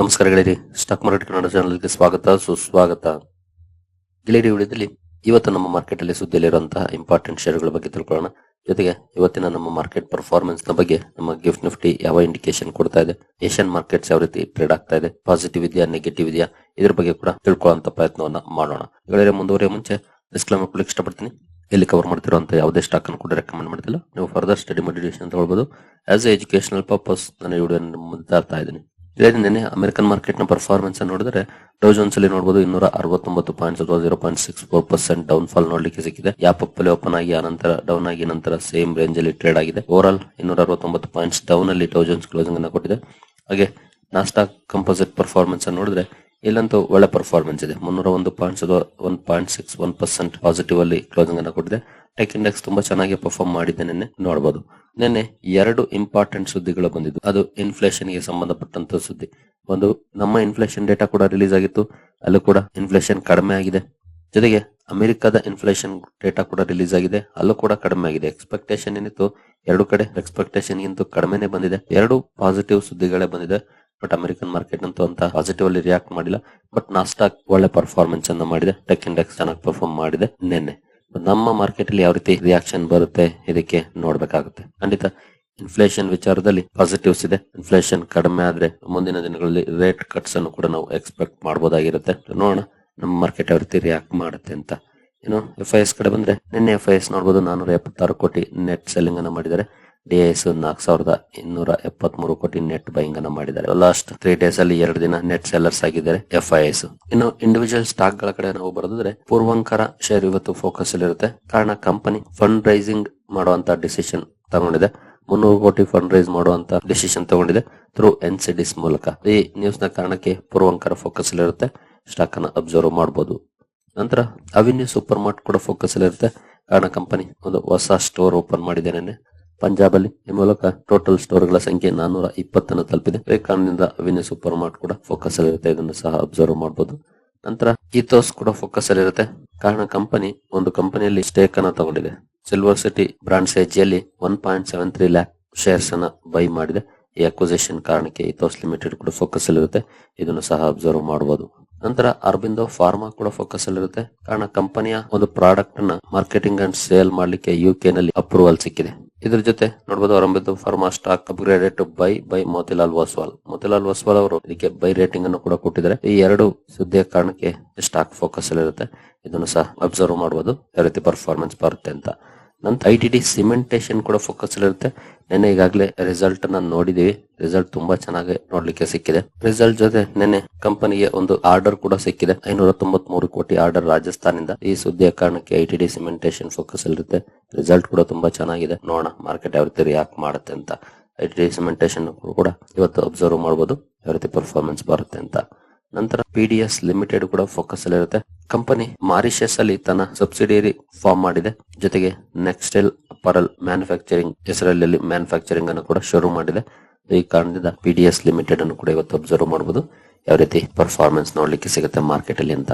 ನಮಸ್ಕಾರ ಗೆಳೆಯರಿ. Stock market Kannada ಚಾನಲ್ಗೆ ಸ್ವಾಗತ, ಸುಸ್ವಾಗತ. ಗೆಳೆಯರಿ ವಿಡಿಯೋದಲ್ಲಿ ಇವತ್ತು ನಮ್ಮ ಮಾರ್ಕೆಟ್ ಅಲ್ಲಿ ಸುದ್ದಿಯಲ್ಲಿರುವಂತಹ ಇಂಪಾರ್ಟೆಂಟ್ ಶೇರ್ಗಳ ಬಗ್ಗೆ ತಿಳ್ಕೊಳ್ಳೋಣ. ಜೊತೆಗೆ ಇವತ್ತಿನ ನಮ್ಮ ಮಾರ್ಕೆಟ್ ಪರ್ಫಾರ್ಮೆನ್ಸ್ ಬಗ್ಗೆ ನಮ್ಮ ಗಿಫ್ಟ್ ನಿಫ್ಟಿ ಯಾವ ಇಂಡಿಕೇಶನ್ ಕೊಡ್ತಾ ಇದೆ, ಏಷ್ಯನ್ ಮಾರ್ಕೆಟ್ಸ್ ಯಾವ ರೀತಿ ಟ್ರೇಡ್ ಆಗ್ತಾ ಇದೆ ಪಾಸಿಟಿವ್ ಇದೆಯಾ ನೆಗೆಟಿವ್ ಇದೆಯಾ, ಇದ್ರ ಬಗ್ಗೆ ಕೂಡ ತಿಳ್ಕೊಳ್ಳುವಂತ ಪ್ರಯತ್ನವನ್ನ ಮಾಡೋಣ. ಗೆಳೆಯರೆ, ಮುಂದುವರಿಯ ಮುಂಚೆ ಡಿಸ್ಕ್ಲೇಮರ್ ಕೊಡ್ಲಿಕ್ಕೆ ಇಷ್ಟಪಡ್ತೀನಿ. ಇಲ್ಲಿ ಕವರ್ ಮಾಡ್ತಿರುವಂತ ಯಾವುದೇ ಸ್ಟಾಕ್ ಅನ್ನು ಕೂಡ ರೆಕಮೆಂಡ್ ಮಾಡ್ತಿಲ್ಲ. ನೀವು ಫರ್ದರ್ ಸ್ಟಡಿ ಮೆಡಿಟೇಷನ್ ತಗೊಳ್ಬಹುದು ಆಸ್ ಎ ಎಜುಕೇಶನಲ್ ಪರ್ಪಸ್ ನಾನು ವಿಡಿಯೋ ಮುಂದೆ ತರ್ತಾ ಇದ್ದೀನಿ. ಇದೇ ನಿನ್ನೆ ಅಮೆರಿಕನ್ ಮಾರ್ಕೆಟ್ನ ಪರ್ಫಾರ್ಮೆನ್ಸ್ ನೋಡಿದ್ರೆ ಡೌ ಜೋನ್ಸ್ ಅಲ್ಲಿ ನೋಡಬಹುದು ಇನ್ನೂರ ಅರವತ್ತೊಂಬತ್ತು ಪಾಯಿಂಟ್ಸ್ ಅಥವಾ zero point six four percent down fall ನೋಡ್ಲಿಕ್ಕೆ ಸಿಕ್ಕಿದೆ. ಯಾಪ್ ಅಲ್ಲಿ ಓಪನ್ ಆಗಿ ಆನಂತರ ಡೌನ್ ಆಗಿ ನಂತರ ಸೇಮ್ ರೇಂಜ್ ಅಲ್ಲಿ ಟ್ರೇಡ್ ಆಗಿದೆ. ಓವರ್ ಆಲ್ ಇನ್ನೂರ ಅರವತ್ತೊಂಬತ್ತು ಪಾಯಿಂಟ್ಸ್ ಡೌನ್ ಅಲ್ಲಿ ಡೌ ಜೋನ್ಸ್ ಕ್ಲೋಸಿಂಗ್ ಅನ್ನು ಕೊಟ್ಟಿದೆ. ಹಾಗೆ ನಾಸ್ಟಾಕ್ ಕಂಪೋಸಿಟ್ ಪರ್ಫಾರ್ಮೆನ್ಸ್ ನೋಡಿದ್ರೆ ಇಲ್ಲಂತೂ ಒಳ್ಳೆ ಪರ್ಫಾರ್ಮೆನ್ಸ್ ಇದೆ. ಮುನ್ನೂರ ಒಂದು points one point six one percent positive ಅಲ್ಲಿ ಕ್ಲೋಸಿಂಗ್ ಅನ್ನು ಕೊಟ್ಟಿದೆ. ಟೆಕ್ ಇಂಡೆಕ್ಸ್ ತುಂಬಾ ಚೆನ್ನಾಗಿ ಪರ್ಫಾರ್ಮ್ ಮಾಡಿದೆ ನಿನ್ನೆ. ನೋಡಬಹುದು ನಿನ್ನೆ ಎರಡು ಇಂಪಾರ್ಟೆಂಟ್ ಸುದ್ದಿಗಳು ಬಂದಿದ್ದು. ಅದು ಇನ್ಫ್ಲೇಷನ್ಗೆ ಸಂಬಂಧಪಟ್ಟಂತ ಸುದ್ದಿ. ಒಂದು, ನಮ್ಮ ಇನ್ಫ್ಲೇಷನ್ ಡೇಟಾ ಕೂಡ ರಿಲೀಸ್ ಆಗಿತ್ತು. ಅಲ್ಲೂ ಕೂಡ ಇನ್ಫ್ಲೇಷನ್ ಕಡಿಮೆ ಆಗಿದೆ. ಜೊತೆಗೆ ಅಮೆರಿಕದ ಇನ್ಫ್ಲೇಷನ್ ಡೇಟಾ ಕೂಡ ರಿಲೀಸ್ ಆಗಿದೆ. ಅಲ್ಲೂ ಕೂಡ ಕಡಿಮೆ ಆಗಿದೆ. ಎಕ್ಸ್ಪೆಕ್ಟೇಷನ್ ಏನಿತ್ತು? ಎರಡು ಕಡೆ ಎಕ್ಸ್ಪೆಕ್ಟೇಷನ್ ಗಿಂತ ಕಡಿಮೆನೆ ಬಂದಿದೆ. ಎರಡು ಪಾಸಿಟಿವ್ ಸುದ್ದಿಗಳೇ ಬಂದಿದೆ. ಬಟ್ ಅಮೆರಿಕನ್ ಮಾರ್ಕೆಟ್ ಅಂತೂ ಅಂತ ಪಾಸಿಟಿವ್ ಅಲ್ಲಿ ರಿಯಾಕ್ಟ್ ಮಾಡಿಲ್ಲ. ಬಟ್ ನಾಸ್ಟಾಕ್ ಒಳ್ಳೆ ಪರ್ಫಾರ್ಮೆನ್ಸ್ ಅನ್ನ ಮಾಡಿದೆ. ಟೆಕ್ ಇಂಡೆಕ್ಸ್ ಚೆನ್ನಾಗಿ ಪರ್ಫಾರ್ಮ್ ಮಾಡಿದೆ ನಿನ್ನೆ. ನಮ್ಮ ಮಾರ್ಕೆಟ್ ಅಲ್ಲಿ ಯಾವ ರೀತಿ ರಿಯಾಕ್ಷನ್ ಬರುತ್ತೆ ಇದಕ್ಕೆ ನೋಡ್ಬೇಕಾಗುತ್ತೆ. ಖಂಡಿತ ಇನ್ಫ್ಲೇಷನ್ ವಿಚಾರದಲ್ಲಿ ಪಾಸಿಟಿವ್ಸ್ ಇದೆ. ಇನ್ಫ್ಲೇಷನ್ ಕಡಿಮೆ ಆದ್ರೆ ಮುಂದಿನ ದಿನಗಳಲ್ಲಿ ರೇಟ್ ಕಟ್ಸ್ ಅನ್ನು ಕೂಡ ನಾವು ಎಕ್ಸ್ಪೆಕ್ಟ್ ಮಾಡಬಹುದಾಗಿರುತ್ತೆ ನೋಡೋಣ ನಮ್ಮ ಮಾರ್ಕೆಟ್ ಯಾವ ರೀತಿ ರಿಯಾಕ್ಟ್ ಮಾಡುತ್ತೆ ಅಂತ. ಇನ್ನು ಎಫ್ ಐ ಎಸ್ ಕಡೆ ಬಂದ್ರೆ, ನಿನ್ನೆ ಎಫ್ ಐ ಎಸ್ ನೋಡಬಹುದು ನಾನೂರ ಎಪ್ಪತ್ತಾರು ಕೋಟಿ ನೆಟ್ ಸೆಲ್ಲಿಂಗ್ ಅನ್ನು ಮಾಡಿದ್ದಾರೆ. ಡಿ ಎಸ್ ನಾಲ್ಕು ಸಾವಿರದ ಇನ್ನೂರ ಎಪ್ಪತ್ಮೂರು ಕೋಟಿ ನೆಟ್ ಬೈಂಗ್ ಅನ್ನ ಮಾಡಿದ್ದಾರೆ. ಲಾಸ್ಟ್ ತ್ರೀ ಡೇಸ್ ಅಲ್ಲಿ ಎರಡು ದಿನ ನೆಟ್ ಸೆಲ್ಲರ್ಸ್ ಆಗಿದ್ದಾರೆ ಎಫ್ ಐ ಎಸ್ ಇನ್ನು ಇಂಡಿವಿಜುವಲ್ ಸ್ಟಾಕ್ಗಳ ಕಡೆ ನಾವು ಬರೆದಿದ್ರೆ, ಪೂರ್ವಂಕರ ಶೇರ್ ಇವತ್ತು ಫೋಕಸ್ ಅಲ್ಲಿ ಇರುತ್ತೆ. ಕಾರಣ ಕಂಪನಿ ಫಂಡ್ ರೈಸಿಂಗ್ ಮಾಡುವಂತ ಡಿಸಿಷನ್ ತಗೊಂಡಿದೆ. ಮುನ್ನೂರು ಕೋಟಿ ಫಂಡ್ ರೈಸ್ ಮಾಡುವಂತ ಡಿಸಿಷನ್ ತಗೊಂಡಿದೆ ಥ್ರೂ ಎನ್ ಸಿ ಮೂಲಕ. ಈ ನ್ಯೂಸ್ನ ಕಾರಣಕ್ಕೆ ಪೂರ್ವಂಕರ ಫೋಕಸ್ ಅಲ್ಲಿ ಇರುತ್ತೆ. ಸ್ಟಾಕ್ ಅನ್ನ ಅಬ್ಸರ್ವ್ ಮಾಡಬಹುದು ನಂತರ ಅವಿನ್ಯೂ ಸೂಪರ್ ಮಾರ್ಟ್ ಕೂಡ ಫೋಕಸ್ ಅಲ್ಲಿ ಇರುತ್ತೆ. ಕಾರಣ ಕಂಪನಿ ಒಂದು ಹೊಸ ಸ್ಟೋರ್ ಓಪನ್ ಮಾಡಿದೆ ಪಂಜಾಬ್ ಅಲ್ಲಿ ಈ ಮೂಲಕ ಟೋಟಲ್ ಸ್ಟೋರ್ಗಳ ಸಂಖ್ಯೆ ನಾನೂರ ಇಪ್ಪತ್ತನ್ನು ತಲುಪಿದೆ. ಕಾರಣದಿಂದ ಅವಿನ್ಯೂ ಸೂಪರ್ ಮಾರ್ಟ್ ಕೂಡ ಫೋಕಸ್ ಅಲ್ಲಿ ಇರುತ್ತೆ ಇದನ್ನು ಸಹ ಅಬ್ಸರ್ವ್ ಮಾಡಬಹುದು ನಂತರ ಈಥೋಸ್ ಕೂಡ ಫೋಕಸ್ ಅಲ್ಲಿ ಇರುತ್ತೆ ಕಾರಣ ಕಂಪನಿ ಒಂದು ಕಂಪನಿಯಲ್ಲಿ ಸ್ಟೇಕ್ ಅನ್ನ ತಗೊಂಡಿದೆ. Silver City brand ಸೇಜಿಯಲ್ಲಿ one point seven three lakh shares ಅನ್ನ ಬೈ ಮಾಡಿದೆ. ಈ ಅಕ್ವಿಸೇಷನ್ ಕಾರಣಕ್ಕೆ ಇಥೋಸ್ ಲಿಮಿಟೆಡ್ ಕೂಡ ಫೋಕಸ್ ಅಲ್ಲಿ ಇರುತ್ತೆ ಇದನ್ನು ಸಹ ಅಬ್ಸರ್ವ್ ಮಾಡಬಹುದು ನಂತರ ಅರಬಿಂದೋ ಫಾರ್ಮಾ ಕೂಡ ಫೋಕಸ್ ಅಲ್ಲಿ ಇರುತ್ತೆ ಕಾರಣ ಕಂಪನಿಯ ಒಂದು ಪ್ರಾಡಕ್ಟ್ ಅನ್ನ ಮಾರ್ಕೆಟಿಂಗ್ ಅಂಡ್ ಸೇಲ್ ಮಾಡಲಿಕ್ಕೆ ಯು ಕೆ ನಲ್ಲಿ ಅಪ್ರೂವಲ್ ಸಿಕ್ಕಿದೆ. ಇದ್ರ ಜೊತೆ ನೋಡಬಹುದು Aurobindo pharma stock upgraded to buy buy Motilal Oswal. Motilal Oswal ಅವರು ಇದಕ್ಕೆ ಬೈ ರೇಟಿಂಗ್ ಅನ್ನು ಕೂಡ ಕೊಟ್ಟಿದ್ದಾರೆ. ಈ ಎರಡು ಸುದ್ದಿಯ ಕಾರಣಕ್ಕೆ ಸ್ಟಾಕ್ ಫೋಕಸ್ ಅಲ್ಲಿ ಇರುತ್ತೆ ಇದನ್ನು ಸಹ ಅಬ್ಸರ್ವ್ ಮಾಡಬಹುದು ಯಾವ ರೀತಿ ಪರ್ಫಾರ್ಮೆನ್ಸ್ ಬರುತ್ತೆ ಅಂತ. ನಂತರ ಐ ಟಿ ಡಿ ಸಿಮೆಂಟೇಶನ್ ಕೂಡ ಫೋಕಸ್ ಇರುತ್ತೆ. ನೆನ್ನೆ ಈಗಾಗಲೇ ರಿಸಲ್ಟ್ ಅನ್ನ ನೋಡಿದೀವಿ. ರಿಸಲ್ಟ್ ತುಂಬಾ ಚೆನ್ನಾಗಿ ನೋಡ್ಲಿಕ್ಕೆ ಸಿಕ್ಕಿದೆ. ರಿಸಲ್ಟ್ ಜೊತೆ ನೆನ್ನೆ ಕಂಪನಿಗೆ ಒಂದು ಆರ್ಡರ್ ಕೂಡ ಸಿಕ್ಕಿದೆ. ಐನೂರ ತೊಂಬತ್ ಮೂರು ಕೋಟಿ ಆರ್ಡರ್ ರಾಜಸ್ಥಾನಿಂದ. ಈ ಸುದ್ದಿಯ ಕಾರಣಕ್ಕೆ I T D cementation focus ಇರುತ್ತೆ. ರಿಸಲ್ಟ್ ಕೂಡ ತುಂಬಾ ಚೆನ್ನಾಗಿದೆ. ನೋಡೋಣ ಮಾರ್ಕೆಟ್ ಯಾವ ರೀತಿ ರಿಯಾಕ್ಟ್ ಮಾಡುತ್ತೆ ಅಂತ. ಐ ಟಿ ಡಿ ಸಿಮೆಂಟೇಶನ್ ಕೂಡ ಇವತ್ತು ಅಬ್ಸರ್ವ್ ಮಾಡಬಹುದು ಯಾವ ರೀತಿ ಪರ್ಫಾರ್ಮೆನ್ಸ್ ಬರುತ್ತೆ ಅಂತ. ನಂತರ ಪಿ ಡಿ ಎಸ್ ಲಿಮಿಟೆಡ್ ಕೂಡ ಫೋಕಸ್ ಅಲ್ಲಿ ಇರುತ್ತೆ. ಕಂಪನಿ ಮಾರಿಷಸ್ ಅಲ್ಲಿ ತನ್ನ ಸಬ್ಸಿಡಿಯರಿ ಫಾರ್ಮ್ ಮಾಡಿದೆ. ಜೊತೆಗೆ ನೆಕ್ಸ್ಟೈಲ್ ಅಪರಲ್ ಮ್ಯಾನುಫ್ಯಾಕ್ಚರಿಂಗ್ ಹೆಸರಲ್ಲಿ ಮ್ಯಾನುಫ್ಯಾಕ್ಚರಿಂಗ್ ಅನ್ನು ಕೂಡ ಶುರು ಮಾಡಿದೆ. ಈ ಕಾರಣದಿಂದ ಪಿ ಡಿ ಎಸ್ ಲಿಮಿಟೆಡ್ ಅನ್ನು ಕೂಡ ಇವತ್ತು ಅಬ್ಸರ್ವ್ ಮಾಡಬಹುದು ಯಾವ ರೀತಿ ಪರ್ಫಾರ್ಮೆನ್ಸ್ ನೋಡ್ಲಿಕ್ಕೆ ಸಿಗುತ್ತೆ ಮಾರ್ಕೆಟ್ ಅಲ್ಲಿ ಅಂತ.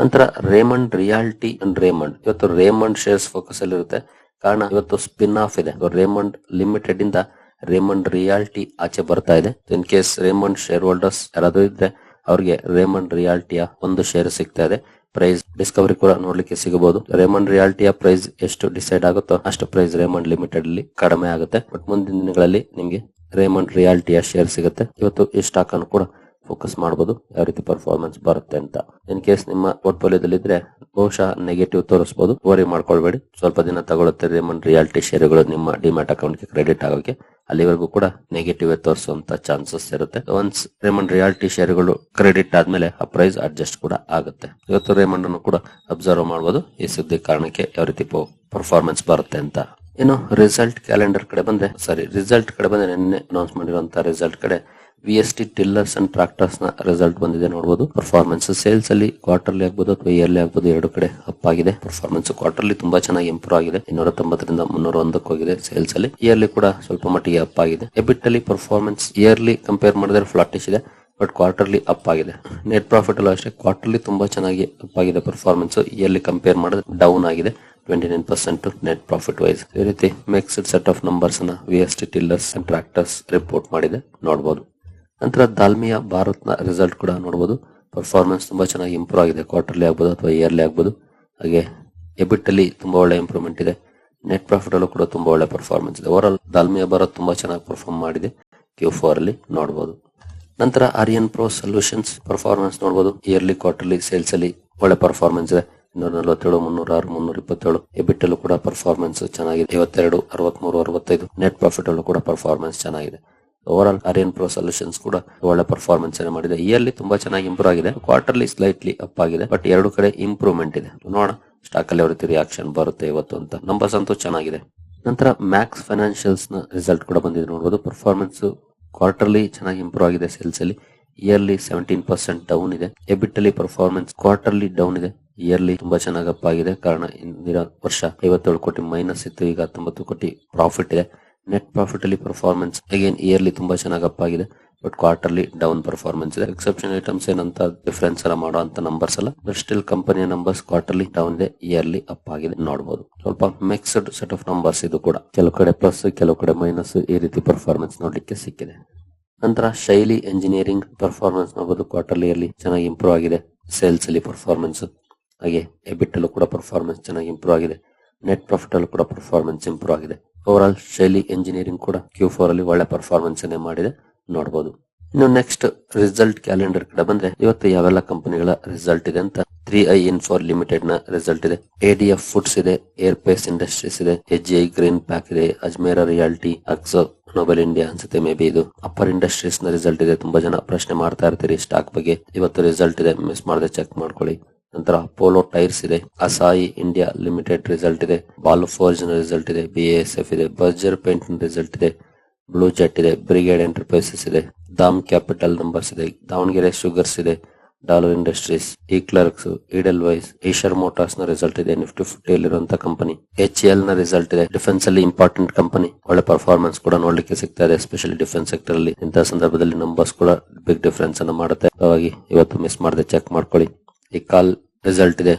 ನಂತರ ರೇಮಂಡ್ ರಿಯಾಲಿಟಿ ಅಂಡ್ ರೇಮಂಡ್. ಇವತ್ತು ರೇಮಂಡ್ ಶೇರ್ಸ್ ಫೋಕಸ್ ಅಲ್ಲಿ ಇರುತ್ತೆ. ಕಾರಣ ಇವತ್ತು ಸ್ಪಿನ್ ಆಫ್ ಇದೆ. ರೇಮಂಡ್ ಲಿಮಿಟೆಡ್ ಇಂದ ರೇಮಂಡ್ ರಿಯಾಲಿಟಿ ಆಚೆ ಬರ್ತಾ ಇದೆ. In case Raymond share holders ಯಾರಾದ್ರೂ ಇದ್ರೆ ಅವ್ರಿಗೆ ರೇಮಂಡ್ ರಿಯಾಲಿಟಿಯ ಒಂದು ಶೇರ್ ಸಿಗ್ತಾ ಇದೆ. ಪ್ರೈಸ್ ಡಿಸ್ಕವರಿ ಕೂಡ ನೋಡ್ಲಿಕ್ಕೆ ಸಿಗಬಹುದು. ರೇಮಂಡ್ ರಿಯಾಲಿಟಿಯ ಪ್ರೈಸ್ ಎಷ್ಟು ಡಿಸೈಡ್ ಆಗುತ್ತೋ ಅಷ್ಟು ಪ್ರೈಸ್ ರೇಮಂಡ್ ಲಿಮಿಟೆಡ್ ಅಲ್ಲಿ ಕಡಿಮೆ ಆಗುತ್ತೆ. ಬಟ್ ಮುಂದಿನ ದಿನಗಳಲ್ಲಿ ನಿಮ್ಗೆ ರೇಮಂಡ್ ರಿಯಾಲಿಟಿಯ ಶೇರ್ ಸಿಗುತ್ತೆ. ಇವತ್ತು ಈ ಸ್ಟಾಕ್ ಅನ್ನು ಕೂಡ ಫೋಕಸ್ ಮಾಡಬಹುದು ಯಾವ ರೀತಿ ಪರ್ಫಾರ್ಮೆನ್ಸ್ ಬರುತ್ತೆ ಅಂತ. ಇನ್ ಕೇಸ್ ನಿಮ್ಮ ಪೋರ್ಟ್ಫೋಲಿಯೋದಲ್ಲಿ ಇದ್ರೆ ಬಹುಶಃ ನೆಗೆಟಿವ್ ತೋರಿಸಬಹುದು ವರಿ ಮಾಡ್ಕೊಳ್ಬೇಡಿ. ಸ್ವಲ್ಪ ದಿನ ತಗೊಳ್ಳುತ್ತೆ ರೇಮಂಡ್ ರಿಯಾಲಿಟಿ ಶೇರ್ಗಳು ನಿಮ್ಮ ಡಿಮ್ಯಾಟ್ ಅಕೌಂಟ್ಗೆ ಕ್ರೆಡಿಟ್ ಆಗೋಕೆ. ಅಲ್ಲಿವರೆಗೂ ಕೂಡ ನೆಗೆಟಿವ್ ತೋರಿಸುವಂತ ಚಾನ್ಸಸ್ ಇರುತ್ತೆ. ಒನ್ಸ್ ರೇಮಂಡ್ ರಿಯಾಲಿಟಿ ಶೇರ್ಗಳು ಕ್ರೆಡಿಟ್ ಆದ್ಮೇಲೆ ಆ ಪ್ರೈಸ್ ಅಡ್ಜಸ್ಟ್ ಕೂಡ ಆಗುತ್ತೆ. ಇವತ್ತು ರೇಮಂಡ್ ಅನ್ನು ಕೂಡ ಅಬ್ಸರ್ವ್ ಮಾಡಬಹುದು ಈ ಸುದ್ದಿ ಕಾರಣಕ್ಕೆ ಯಾವ ರೀತಿ ಪರ್ಫಾರ್ಮೆನ್ಸ್ ಬರುತ್ತೆ ಅಂತ. ಇನ್ನು ರಿಸಲ್ಟ್ ಕ್ಯಾಲೆಂಡರ್ ಕಡೆ ಬಂದ್ರೆ ಸಾರಿ ರಿಸಲ್ಟ್ ಕಡೆ ಬಂದ್ರೆ ನಿನ್ನೆ ಅನೌನ್ಸ್ ಮಾಡಿರುವಂತಹ ರಿಸಲ್ಟ್ ಕಡೆ V S T tillers and ಟ್ರಾಕ್ಟರ್ಸ್ನ result ಬಂದಿದೆ ನೋಡಬಹುದು ಪರ್ಫಾರ್ಮೆನ್ಸ್ ಸೇಲ್ಸ್ ಅಲ್ಲಿ ಕ್ವಾರ್ಟರ್ಲಿ ಆಗ್ಬೋದು ಅಥವಾ ಇಯರ್ಲಿ ಆಗ್ಬೋದು ಎರಡು ಕಡೆ ಅಪ್ ಆಗಿದೆ. ಪರ್ಫಾರ್ಮೆನ್ಸ್ ಕ್ವಾರ್ಟರ್ಲಿ ತುಂಬಾ ಚೆನ್ನಾಗಿ ಇಂಪ್ರೂವ್ ಆಗಿದೆ. ಇನ್ನೂರ ತೊಂಬತ್ತರಿಂದ ಮುನ್ನೂರ ಒಂದಕ್ಕೆ ಹೋಗಿದೆ ಸೇಲ್ಸ್ ಅಲ್ಲಿ. ಇಯರ್ಲಿ ಕೂಡ ಸ್ವಲ್ಪ ಮಟ್ಟಿಗೆ ಅಪ್ ಆಗಿದೆ. ಎಬಿಟ್ ಅಲ್ಲಿ ಪರ್ಫಾರ್ಮೆನ್ಸ್ ಇಯರ್ಲಿ ಕಂಪೇರ್ ಮಾಡಿದ್ರೆ ಫ್ಲಾಟಿಶ್ ಇದೆ ಬಟ್ ಕ್ವಾರ್ಟರ್ಲಿ ಅಪ್ ಆಗಿದೆ. ನೆಟ್ ಪ್ರಾಫಿಟ್ ಅಲ್ಲೂ ಅಷ್ಟೇ ಕ್ವಾರ್ಟರ್ಲಿ ತುಂಬಾ ಚೆನ್ನಾಗಿ ಅಪ್ ಆಗಿದೆ ಪರ್ಫಾರ್ಮೆನ್ಸ್ ಇಯರ್ಲಿ ಕಂಪೇರ್ ಮಾಡಿದ್ರೆ ಡೌನ್ ಆಗಿದೆ twenty nine percent net profit wise ಈ ರೀತಿ mixed set of ನಂಬರ್ಸ್ನ V S T tillers and tractors report ಮಾಡಿದೆ. ನೋಡಬಹುದು ನಂತರ ದಾಲ್ಮಿಯಾ ಭಾರತ್ನ ರಿಸಲ್ಟ್ ಕೂಡ ನೋಡಬಹುದು ಪರ್ಫಾರ್ಮೆನ್ಸ್ ತುಂಬಾ ಚೆನ್ನಾಗಿ ಇಂಪ್ರೂವ್ ಆಗಿದೆ. ಕ್ವಾರ್ಟರ್ಲಿ ಆಗ್ಬೋದು ಅಥವಾ ಇಯರ್ಲಿ ಆಗ್ಬೋದು. ಹಾಗೆ ಎಬಿಟ್ ಅಲ್ಲಿ ತುಂಬಾ ಒಳ್ಳೆ ಇಂಪ್ರೂವ್ಮೆಂಟ್ ಇದೆ. ನೆಟ್ ಪ್ರಾಫಿಟ್ ಅಲ್ಲೂ ಕೂಡ ತುಂಬಾ ಒಳ್ಳೆ ಪರ್ಫಾರ್ಮೆನ್ಸ್ ಇದೆ. ಓವರ್ ಆಲ್ ದಾಲ್ಮಿಯಾ ಭಾರತ್ ತುಂಬಾ ಚೆನ್ನಾಗಿ ಪರ್ಫಾರ್ಮ್ ಮಾಡಿದೆ ಕ್ಯೂ ಫೋರ್ ಅಲ್ಲಿ ನೋಡಬಹುದು ನಂತರ ಆರ್ಯನ್ ಪ್ರೋ ಸೊಲ್ಯೂಷನ್ಸ್ ಪರ್ಫಾರ್ಮೆನ್ಸ್ ನೋಡಬಹುದು ಇಯರ್ಲಿ ಕ್ವಾರ್ಟರ್ಲಿ ಸೇಲ್ಸ್ ಅಲ್ಲಿ ಒಳ್ಳೆ ಪರ್ಫಾರ್ಮೆನ್ಸ್ ಇದೆ. ಇನ್ನೂರ ನಲವತ್ತೇಳು ಮುನ್ನೂರ ಆರು ಮುನ್ನೂರ ಇಪ್ಪತ್ತೇಳು ಎಬಿಟ್ ಅಲ್ಲೂ ಕೂಡ ಪರ್ಫಾರ್ಮೆನ್ಸ್ ಚೆನ್ನಾಗಿದೆ. ಐವತ್ತೆರಡು, ಅರವತ್ಮೂರು, ಅರವತ್ತೈದು. ನೆಟ್ ಪ್ರಾಫಿಟ್ ಅಲ್ಲೂ ಕೂಡ ಪರ್ಫಾರ್ಮೆನ್ಸ್ ಚೆನ್ನಾಗಿದೆ. Over all Aryan pro solutions ಕೂಡ ಒಳ್ಳೆ ಪರ್ಫಾರ್ಮೆನ್ಸ್ ಅನ್ನು ಮಾಡಿದೆ. ಇಯರ್ಲಿ ತುಂಬಾ ಚೆನ್ನಾಗಿ ಇಂಪ್ರೂವ್ ಆಗಿದೆ. ಕ್ವಾರ್ಟರ್ಲಿ ಸ್ಲೈಟ್ಲಿ ಅಪ್ ಆಗಿದೆ. ಬಟ್ ಎರಡು ಕಡೆ ಇಂಪ್ರೂವ್ಮೆಂಟ್ ಇದೆ. ನೋಡೋಣ. ಸ್ಟಾಕ್ ಅಲ್ಲಿ ಯಾವ ರಿಯಾಕ್ಷನ್ ಬರುತ್ತೆ ಇವತ್ತು ಅಂತ. ನಂಬರ್ಸ್ ಅಂತೂ ಚೆನ್ನಾಗಿದೆ. ನಂತರ ಮ್ಯಾಕ್ಸ್ ಫೈನಾನ್ಷಿಯಲ್ಸ್ನ ರಿಸಲ್ಟ್ ಕೂಡ ಬಂದಿದೆ ನೋಡಬಹುದು ಪರ್ಫಾರ್ಮೆನ್ಸ್ ಕ್ವಾರ್ಟರ್ಲಿ ಚೆನ್ನಾಗಿ ಇಂಪ್ರೂವ್ ಆಗಿದೆ ಸೇಲ್ಸ್ ಅಲ್ಲಿ. ಇಯರ್ಲಿ ಸೆವೆಂಟೀನ್ ಪರ್ಸೆಂಟ್ ಡೌನ್ ಇದೆ. ಎಬಿಟ್ ಅಲ್ಲಿ ಪರ್ಫಾರ್ಮೆನ್ಸ್ ಕ್ವಾರ್ಟರ್ಲಿ ಡೌನ್ ಇದೆ. ಇಯರ್ಲಿ ತುಂಬಾ ಚೆನ್ನಾಗಿ ಅಪ್ ಆಗಿದೆ. ಕಾರಣ ಇಂದಿನ ವರ್ಷ ಐವತ್ತೇಳು ಕೋಟಿ ಮೈನಸ್ ಇತ್ತು. ಈಗ ಹತ್ತೊಂಬತ್ತು ಕೋಟಿ ಪ್ರಾಫಿಟ್ ಇದೆ. ನೆಟ್ ಪ್ರಾಫಿಟ್ ಅಲ್ಲಿ ಪರ್ಫಾರ್ಮೆನ್ಸ್ ಅಗೇನ್ ಇಯರ್ಲಿ ತುಂಬಾ ಚೆನ್ನಾಗಿ ಅಪ್ ಆಗಿದೆ ಬಟ್ ಕ್ವಾರ್ಟರ್ಲಿ ಡೌನ್ ಪರ್ಫಾರ್ಮೆನ್ಸ್ ಇದೆ. ಎಕ್ಸೆಪ್ಷನ್ ಐಟಮ್ಸ್ ಏನಂತ ಡಿಫರೆನ್ಸ್ ಎಲ್ಲ ಮಾಡುವಂತ ನಂಬರ್ಸ್ ಅಲ್ಲ ಬಟ್ ಸ್ಟಿಲ್ ಕಂಪನಿಯ ನಂಬರ್ಸ್ ಕ್ವಾರ್ಟರ್ಲಿ ಡೌನ್ ಇದೆ ಇಯರ್ಲಿ ಅಪ್ ಆಗಿದೆ ನೋಡಬಹುದು ಸ್ವಲ್ಪ ಮಿಕ್ಸ್ಡ್ ಸೆಟ್ ಆಫ್ ನಂಬರ್ಸ್ ಇದು ಕೂಡ. ಕೆಲವು ಕಡೆ ಪ್ಲಸ್ ಕೆಲವು ಕಡೆ ಮೈನಸ್ ಈ ರೀತಿ ಪರ್ಫಾರ್ಮೆನ್ಸ್ ನೋಡ್ಲಿಕ್ಕೆ ಸಿಕ್ಕಿದೆ. ನಂತರ ಶೈಲಿ ಎಂಜಿನಿಯರಿಂಗ್ ಪರ್ಫಾರ್ಮೆನ್ಸ್ ನೋಡಬಹುದು ಕ್ವಾರ್ಟರ್ಲಿ ಅಲ್ಲಿ ಚೆನ್ನಾಗಿ ಇಂಪ್ರೂವ್ ಆಗಿದೆ. ಸೇಲ್ಸ್ ಅಲ್ಲಿ ಪರ್ಫಾರ್ಮೆನ್ಸ್ ಹಾಗೆ ಎಬಿಟ್ ಅಲ್ಲೂ ಕೂಡ ಪರ್ಫಾರ್ಮೆನ್ಸ್ ಚೆನ್ನಾಗಿ ಇಂಪ್ರೂವ್ ಆಗಿದೆ. ನೆಟ್ ಪ್ರಾಫಿಟ್ ಅಲ್ಲೂ ಕೂಡ ಪರ್ಫಾರ್ಮೆನ್ಸ್ ಇಂಪ್ರೂವ್ ಆಗಿದೆ. ಓವರ್ ಆಲ್ ಶೈಲಿ ಎಂಜಿನಿಯರಿಂಗ್ ಕೂಡ ಕ್ಯೂ ಫೋರ್ ಅಲ್ಲಿ ಒಳ್ಳೆ ಪರ್ಫಾರ್ಮೆನ್ಸ್ ಅನ್ನೇ ಮಾಡಿದೆ. ನೋಡಬಹುದು ಇನ್ನು ನೆಕ್ಸ್ಟ್ ರಿಸಲ್ಟ್ ಕ್ಯಾಲೆಂಡರ್ ಕಡೆ ಬಂದ್ರೆ ಇವತ್ತು ಯಾವೆಲ್ಲ ಕಂಪನಿಗಳ ರಿಸಲ್ಟ್ ಇದೆ ಅಂತ ತ್ರೀ ಐ ಇನ್ಫೋರ್ ಲಿಮಿಟೆಡ್ನ ರಿಸಲ್ಟ್ ಇದೆ. ಎಡಿಎಫ್ ಫುಡ್ಸ್ ಇದೆ ಏರ್ ಪೇಸ್ ಇಂಡಸ್ಟ್ರೀಸ್ ಇದೆ ಎಚ್ ಐ ಗ್ರೀನ್ ಪ್ಯಾಕ್ ಇದೆ Ajmera realty Akzo Nobel India ಅನ್ಸುತ್ತೆ ಮೇ ಬಿ ಇದು. ಅಪ್ಪರ್ ಇಂಡಸ್ಟ್ರೀಸ್ನ ರಿಸಲ್ಟ್ ಇದೆ. ತುಂಬಾ ಜನ ಪ್ರಶ್ನೆ ಮಾಡ್ತಾ ಇರ್ತೀರಿ ಸ್ಟಾಕ್ ಬಗ್ಗೆ. ಇವತ್ತು ರಿಸಲ್ಟ್ ಇದೆ. ಮಿಸ್ ಮಾಡದೆ ಚೆಕ್ ಮಾಡ್ಕೊಳ್ಳಿ. ನಂತರ ಅಪೋಲೋ ಟೈರ್ಸ್ ಇದೆ, ಅಸಾಯಿ ಇಂಡಿಯಾ ಲಿಮಿಟೆಡ್ ರಿಸಲ್ಟ್ ಇದೆ, ಬಾಲು ಫೋರ್ಜ್ ರಿಸಲ್ಟ್ ಇದೆ ಬಿ ಎಸ್ ಎಫ್ ಇದೆ, ಬರ್ಜರ್ ಪೇಂಟ್ ರಿಸಲ್ಟ್ ಇದೆ, ಬ್ಲೂ ಜೆಟ್ ಇದೆ, ಬ್ರಿಗೇಡ್ ಎಂಟರ್ಪ್ರೈಸಸ್ ಇದೆ, ದಾಮ್ ಕ್ಯಾಪಿಟಲ್ ನಂಬರ್ಸ್ ಇದೆ, ದಾವಣಗೆರೆ ಶುಗರ್ಸ್ ಇದೆ, dollar industries eClerx Edelweiss Eicher ಮೋಟಾರ್ಸ್ನ result ಇದೆ, ನಿಫ್ಟಿ ಫಿಫ್ಟಿ ಅಲ್ಲಿರುವಂತಹ ಕಂಪನಿ ಎಚ್ ಎಲ್ನ ರಿಸಲ್ಟ್ ಇದೆ, ಡಿಫೆನ್ಸ್ ಅಲ್ಲಿ ಇಂಪಾರ್ಟೆಂಟ್ ಕಂಪನಿ, ಒಳ್ಳೆ ಪರ್ಫಾರ್ಮೆನ್ಸ್ ಕೂಡ ನೋಡ್ಲಿಕ್ಕೆ ಸಿಗ್ತಾ ಇದೆ ಎಸ್ಪೆಷಲಿ ಡಿಫೆನ್ಸ್ ಸೆಕ್ಟರ್ ಅಲ್ಲಿ. ಇಂತಹ ಸಂದರ್ಭದಲ್ಲಿ ನಂಬರ್ಸ್ ಕೂಡ ಬಿಗ್ ಡಿಫರೆನ್ಸ್ ಅನ್ನು ಮಾಡುತ್ತೆ. ಹಾಗಾಗಿ ಇವತ್ತು ಮಿಸ್ ಮಾಡದೆ ಚೆಕ್ ಮಾಡ್ಕೊಳ್ಳಿ. ಈ ಕಾಲ್ ರಿಸಲ್ಟ್ ಇದೆ.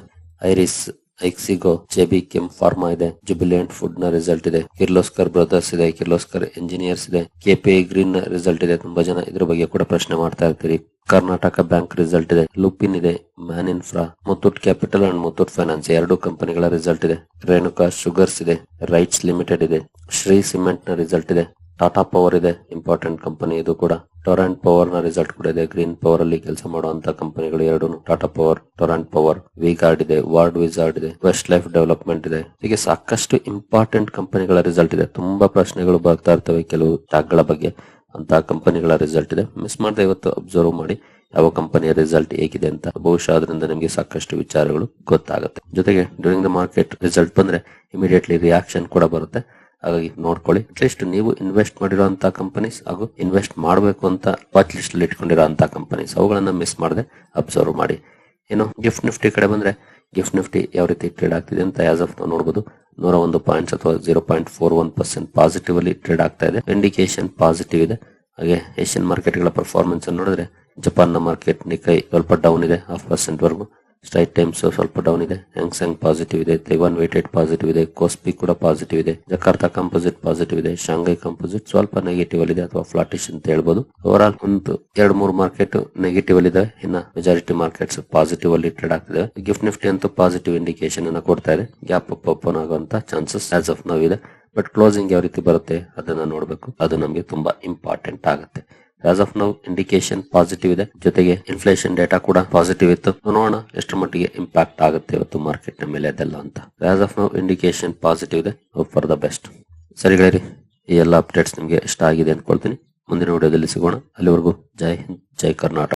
Iris, Ixigo, JB Chem Pharma ಇದೆ. ಜುಬಿಲಿಯಂಟ್ ಫುಡ್ನ ರಿಸಲ್ಟ್ ಇದೆ. ಕಿರ್ಲೋಸ್ಕರ್ ಬ್ರದರ್ಸ್ ಇದೆ, ಕಿರ್ಲೋಸ್ಕರ್ ಇಂಜಿನಿಯರ್ಸ್ ಇದೆ. ಕೆಪಿ ಗ್ರೀನ್ ರಿಸಲ್ಟ್ ಇದೆ. ತುಂಬಾ ಜನ ಇದ್ರ ಬಗ್ಗೆ ಕೂಡ ಪ್ರಶ್ನೆ ಮಾಡ್ತಾ ಇರ್ತೀರಿ. ಕರ್ನಾಟಕ ಬ್ಯಾಂಕ್ ರಿಸಲ್ಟ್ ಇದೆ. ಲುಪಿನ್ ಇದೆ, man infra, Muthoot capital and Muthoot finance ಎರಡು ಕಂಪನಿಗಳ ರಿಸಲ್ಟ್ ಇದೆ. ರೇಣುಕಾ ಶುಗರ್ಸ್ ಇದೆ, ರೈಟ್ಸ್ ಲಿಮಿಟೆಡ್ ಇದೆ. ಶ್ರೀ ಸಿಮೆಂಟ್ನ ರಿಸಲ್ಟ್ ಇದೆ. ಟಾಟಾ ಪವರ್ ಇದೆ ಇಂಪಾರ್ಟೆಂಟ್ ಕಂಪನಿ ಇದು ಕೂಡ. ಟೊರಾಂಟ್ ಪವರ್ನ ರಿಸಲ್ಟ್ ಕೂಡ ಇದೆ. ಗ್ರೀನ್ ಪವರ್ ಅಲ್ಲಿ ಕೆಲಸ ಮಾಡುವಂತ ಕಂಪನಿಗಳು ಎರಡು. Tata Power Torrent Power V Guard ಇದೆ ವಾರ್ಡ್ ವಿಸಾರ್ಡ್ ಇದೆ ವೆಸ್ಟ್ ಲೈಫ್ ಡೆವಲಪ್ಮೆಂಟ್ ಇದೆ. ಹೀಗೆ ಸಾಕಷ್ಟು ಇಂಪಾರ್ಟೆಂಟ್ ಕಂಪನಿಗಳ ರಿಸಲ್ಟ್ ಇದೆ. ತುಂಬಾ ಪ್ರಶ್ನೆಗಳು ಬರ್ತಾ ಇರ್ತವೆ ಕೆಲವು ಟಾಕ್ಗಳ ಬಗ್ಗೆ. ಅಂತ ಕಂಪನಿಗಳ ರಿಸಲ್ಟ್ ಇದೆ. ಮಿಸ್ ಮಾಡದೆ ಇವತ್ತು ಅಬ್ಸರ್ವ್ ಮಾಡಿ ಯಾವ ಕಂಪನಿಯ ರಿಸಲ್ಟ್ ಹೇಗಿದೆ ಅಂತ. ಬಹುಶಃ ಅದರಿಂದ ನಿಮಗೆ ಸಾಕಷ್ಟು ವಿಚಾರಗಳು ಗೊತ್ತಾಗುತ್ತೆ. ಜೊತೆಗೆ ಡ್ಯೂರಿಂಗ್ ದ ಮಾರ್ಕೆಟ್ ರಿಸಲ್ಟ್ ಬಂದ್ರೆ ಇಮಿಡಿಯೇಟ್ಲಿ ರಿಯಾಕ್ಷನ್ ಕೂಡ ಬರುತ್ತೆ. ಹಾಗಾಗಿ ನೋಡ್ಕೊಳ್ಳಿ. ಅಟ್ಲೀಸ್ಟ್ ನೀವು ಇನ್ವೆಸ್ಟ್ ಮಾಡಿರುವಂತಹ ಕಂಪನೀಸ್ ಹಾಗೂ ಇನ್ವೆಸ್ಟ್ ಮಾಡಬೇಕು ಅಂತ ವಾಚ್ ಲಿಸ್ಟ್ ಅಲ್ಲಿ ಇಟ್ಕೊಂಡಿರುವಂತಹ ಕಂಪನೀಸ್ ಅವುಗಳನ್ನ ಮಿಸ್ ಮಾಡದೆ ಅಬ್ಸರ್ವ್ ಮಾಡಿ. ಏನು ಗಿಫ್ಟ್ ನಿಫ್ಟಿ ಕಡೆ ಬಂದ್ರೆ ಗಿಫ್ಟ್ ನಿಫ್ಟಿ ಯಾವ ರೀತಿ ಟ್ರೇಡ್ ಆಗ್ತಿದೆ ಅಂತ ಆಸ್ ಆಫ್ ನಾವು ನೋಡಬಹುದು ನೂರ ಒಂದು ಪಾಯಿಂಟ್ಸ್ ಅಥವಾ zero point four one percent positive ಅಲ್ಲಿ ಟ್ರೇಡ್ ಆಗ್ತಾ ಇದೆ. ಇಂಡಿಕೇಶನ್ ಪಾಸಿಟಿವ್ ಇದೆ. ಹಾಗೆ ಏಷ್ಯನ್ ಮಾರ್ಕೆಟ್ಗಳ ಪರ್ಫಾರ್ಮೆನ್ಸ್ ನೋಡಿದ್ರೆ ಜಪಾನ್ನ ಮಾರ್ಕೆಟ್ ನಿಕೈ ಸ್ವಲ್ಪ ಡೌನ್ ಇದೆ ಹಾಫ್ ಪರ್ಸೆಂಟ್ ವರೆಗೂ. ಸ್ಟ್ರೈಟ್ ಟೈಮ್ಸ್ ಸ್ವಲ್ಪ ಡೌನ್ ಇದೆ. ಹ್ಯಾಂಗ್ಸಂಗ್ ಪಾಸಿಟಿವ್ ಇದೆ. ತೈವಾನ್ ವೇಟೆಡ್ ಪಾಸಿಟಿವ್ ಇದೆ. ಕೋಸ್ಪಿ ಕೂಡ ಪಾಸಿಟಿವ್ ಇದೆ. ಜಕಾರ್ತಾ ಕಂಪೋಸಿಟ್ ಪಾಸಿಟಿವ್ ಇದೆ. ಶಾಂಘೈ ಕಂಪೋಸಿಟ್ ಸ್ವಲ್ಪ ನೆಗೆಟಿವ್ ಅಲ್ಲಿ ಇದೆ ಅಥವಾ ಫ್ಲಾಟಿಶ್ ಅಂತ ಹೇಳ್ಬೋದು. ಓವರ್ ಆಲ್ ಒಂದು ಎರಡು, ಮೂರು ಮಾರ್ಕೆಟ್ ನೆಗೆಟಿವ್ ಅಲ್ಲಿ ಇದೆ ಇನ್ನ ಮೆಜಾರಿಟಿ ಮಾರ್ಕೆಟ್ಸ್ ಪಾಸಿಟಿವ್ ಅಲ್ಲಿ ಟ್ರೇಡ್ ಆಗ್ತಿದೆ ಗಿಫ್ಟ್ ನಿಫ್ಟಿ ಅಂತೂ ಪಾಸಿಟಿವ್ ಇಂಡಿಕೇಶನ್ ಅನ್ನ ಕೊಡ್ತಾ ಇದೆ. ಗ್ಯಾಪ್ ಅಪ್ ಓಪನ್ ಆಗುವಂತ ಚಾನ್ಸಸ್ ಆಸ್ ಆಫ್ ನಾವ್ ಇದೆ. ಬಟ್ ಕ್ಲೋಸಿಂಗ್ ಯಾವ ರೀತಿ ಬರುತ್ತೆ ಅದನ್ನ ನೋಡಬೇಕು. ಅದು ನಮಗೆ ತುಂಬಾ ಇಂಪಾರ್ಟೆಂಟ್ ಆಗುತ್ತೆ. As of now indication positive ಇದೆ. ಜೊತೆಗೆ ಇನ್ಫ್ಲೇಷನ್ ಡೇಟಾ ಕೂಡ ಪಾಸಿಟಿವ್ ಇತ್ತು. ನೋಡೋಣ ಎಷ್ಟು ಮಟ್ಟಿಗೆ ಇಂಪ್ಯಾಕ್ಟ್ ಆಗುತ್ತೆ ಇವತ್ತು ಮಾರ್ಕೆಟ್ನ ಮೇಲೆ ಅದೆಲ್ಲ ಅಂತ. As of now indication positive ಇದೆ. ಫಾರ್ ದ ಬೆಸ್ಟ್ ಸರಿ ಗೆಳೆಯರಿ, ಈ ಎಲ್ಲ ಅಪ್ಡೇಟ್ಸ್ ನಿಮಗೆ ಇಷ್ಟ ಆಗಿದೆ ಅನ್ಕೊಳ್ತೀನಿ ಮುಂದಿನ ವಿಡಿಯೋದಲ್ಲಿ ಸಿಗೋಣ. ಅಲ್ಲಿವರೆಗೂ ಜೈ ಹಿಂದ್, ಜೈ ಕರ್ನಾಟಕ.